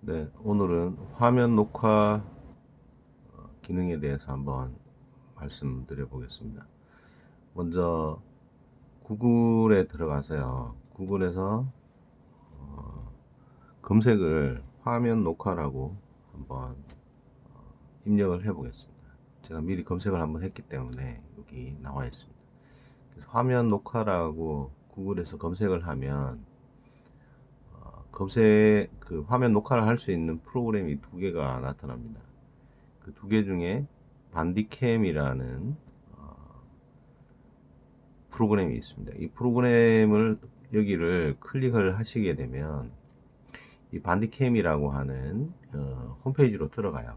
네, 오늘은 화면 녹화 어, 기능에 대해서 한번 말씀드려 보겠습니다. 먼저 구글에 들어가세요. 구글에서 어, 검색을 화면 녹화라고 한번 어, 입력을 해 보겠습니다. 제가 미리 검색을 한번 했기 때문에 여기 나와 있습니다. 그래서 화면 녹화라고 구글에서 검색을 하면 어, 검색 그 화면 녹화를 할 수 있는 프로그램이 두 개가 나타납니다. 그 두 개 중에 반디캠이라는 어, 프로그램이 있습니다. 이 프로그램을 여기를 클릭을 하시게 되면 이 반디캠이라고 하는 어, 홈페이지로 들어가요.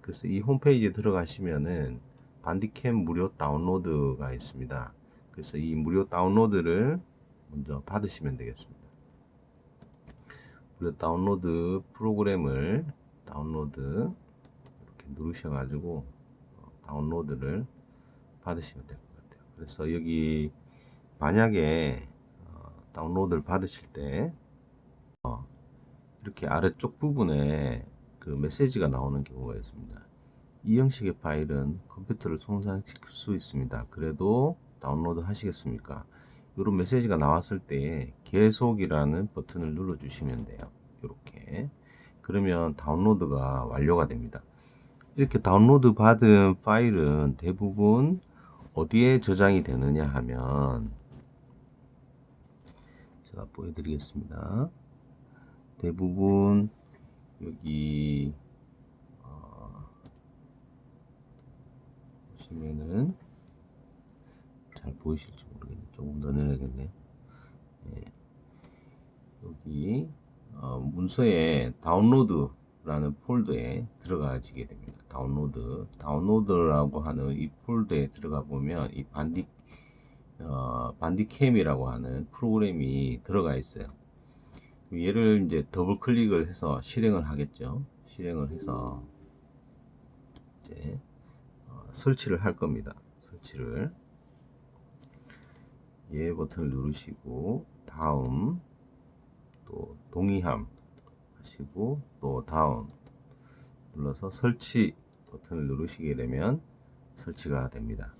그래서 이 홈페이지에 들어가시면은 반디캠 무료 다운로드가 있습니다. 그래서 이 무료 다운로드를 먼저 받으시면 되겠습니다. 무료 다운로드 프로그램을 다운로드 이렇게 누르셔 가지고 어, 다운로드를 받으시면 될 것 같아요. 그래서 여기 만약에 어, 다운로드를 받으실 때 어, 이렇게 아래쪽 부분에 그 메시지가 나오는 경우가 있습니다. 이 형식의 파일은 컴퓨터를 손상시킬 수 있습니다. 그래도 다운로드 하시겠습니까? 이런 메시지가 나왔을 때 계속이라는 버튼을 눌러 주시면 돼요. 이렇게 그러면 다운로드가 완료가 됩니다. 이렇게 다운로드 받은 파일은 대부분 어디에 저장이 되느냐 하면 제가 보여드리겠습니다. 대부분 여기 어, 보시면은 잘 보이실지 모르겠네. 조금 더 내려야겠네. 예. 여기 어, 문서에 다운로드라는 폴더에 들어가지게 됩니다. 다운로드, 다운로드라고 하는 이 폴더에 들어가 보면 이 반디 어, 반디캠이라고 하는 프로그램이 들어가 있어요. 얘를 이제 더블 클릭을 해서 실행을 하겠죠. 실행을 해서 이제 어, 설치를 할 겁니다. 설치를 예 버튼을 누르시고 다음 또 동의함 하시고 또 다음 눌러서 설치 버튼을 누르시게 되면 설치가 됩니다.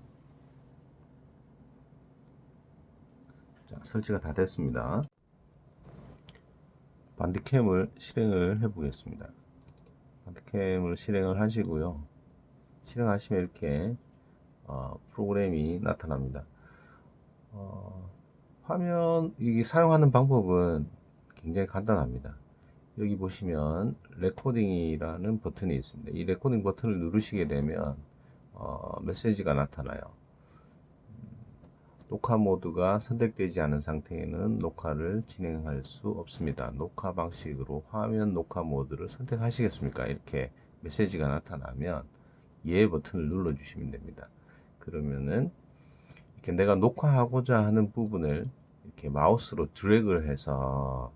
자, 설치가 다 됐습니다. 반디캠을 실행을 해 보겠습니다. 반디캠을 실행을 하시고요. 실행하시면 이렇게 어, 프로그램이 나타납니다. 어, 화면 이 사용하는 방법은 굉장히 간단합니다. 여기 보시면 레코딩이라는 버튼이 있습니다. 이 레코딩 버튼을 누르시게 되면 어, 메시지가 나타나요. 녹화 모드가 선택되지 않은 상태에는 녹화를 진행할 수 없습니다. 녹화 방식으로 화면 녹화 모드를 선택하시겠습니까? 이렇게 메시지가 나타나면 예 버튼을 눌러 주시면 됩니다. 그러면은 이렇게 내가 녹화하고자 하는 부분을 이렇게 마우스로 드래그를 해서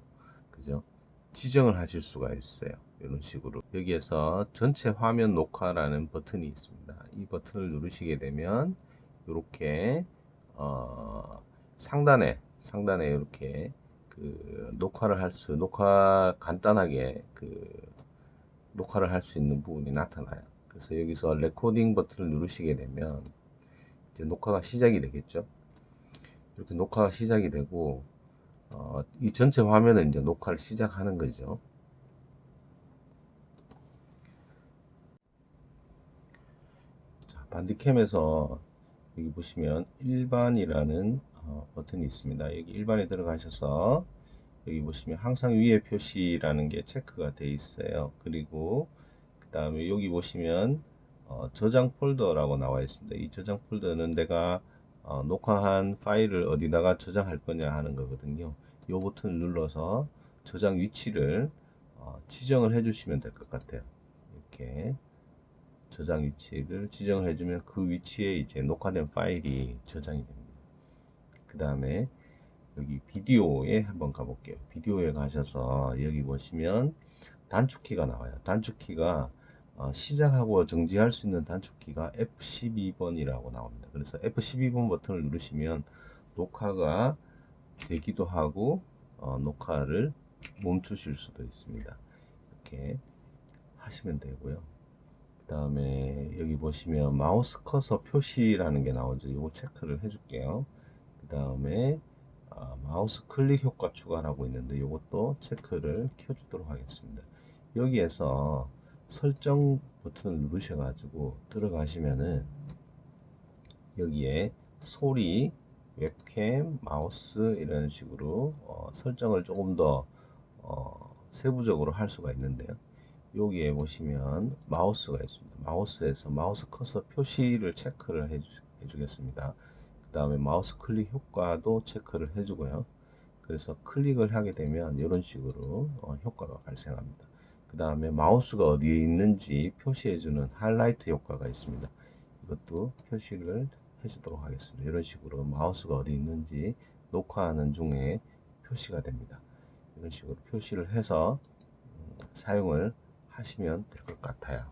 그죠? 지정을 하실 수가 있어요. 이런 식으로 여기에서 전체 화면 녹화라는 버튼이 있습니다. 이 버튼을 누르시게 되면 이렇게 어, 상단에 상단에 이렇게 그 녹화를 할 수 녹화 간단하게 그 녹화를 할 수 있는 부분이 나타나요. 그래서 여기서 레코딩 버튼을 누르시게 되면 이제 녹화가 시작이 되겠죠. 이렇게 녹화가 시작이 되고 어, 이 전체 화면은 이제 녹화를 시작하는 거죠. 자, 반디캠에서 여기 보시면 일반이라는 어, 버튼이 있습니다. 여기 일반에 들어가셔서 여기 보시면 항상 위에 표시라는 게 체크가 돼 있어요. 그리고 그 다음에 여기 보시면 어, 저장 폴더라고 나와 있습니다. 이 저장 폴더는 내가 어, 녹화한 파일을 어디다가 저장할 거냐 하는 거거든요. 이 버튼을 눌러서 저장 위치를 어, 지정을 해 주시면 될 것 같아요. 이렇게 저장 위치를 지정을 해주면 그 위치에 이제 녹화된 파일이 저장이 됩니다. 그 다음에 여기 비디오에 한번 가볼게요. 비디오에 가셔서 여기 보시면 단축키가 나와요. 단축키가 어, 시작하고 정지할 수 있는 단축키가 F12번이라고 나옵니다. 그래서 F12번 버튼을 누르시면 녹화가 되기도 하고 어, 녹화를 멈추실 수도 있습니다. 이렇게 이렇게 하시면 되고요. 그 다음에 여기 보시면 마우스 커서 표시라는 게 나오죠. 이거 체크를 해줄게요. 그 다음에 아, 마우스 클릭 효과 추가라고 있는데 이것도 체크를 켜주도록 하겠습니다. 여기에서 설정 버튼을 누르셔 가지고 들어가시면은 여기에 소리, 웹캠, 마우스 이런 식으로 어, 설정을 조금 더 어, 세부적으로 할 수가 있는데요. 여기에 보시면 마우스가 있습니다. 마우스에서 마우스 커서 표시를 체크를 해주, 해주겠습니다. 그 다음에 마우스 클릭 효과도 체크를 해주고요. 그래서 클릭을 하게 되면 이런 식으로 어, 효과가 발생합니다. 그 다음에 마우스가 어디에 있는지 표시해주는 하이라이트 효과가 있습니다. 이것도 표시를 해주도록 하겠습니다. 이런 식으로 마우스가 어디 있는지 녹화하는 중에 표시가 됩니다. 이런 식으로 표시를 해서 음, 사용을 하시면 될 것 같아요.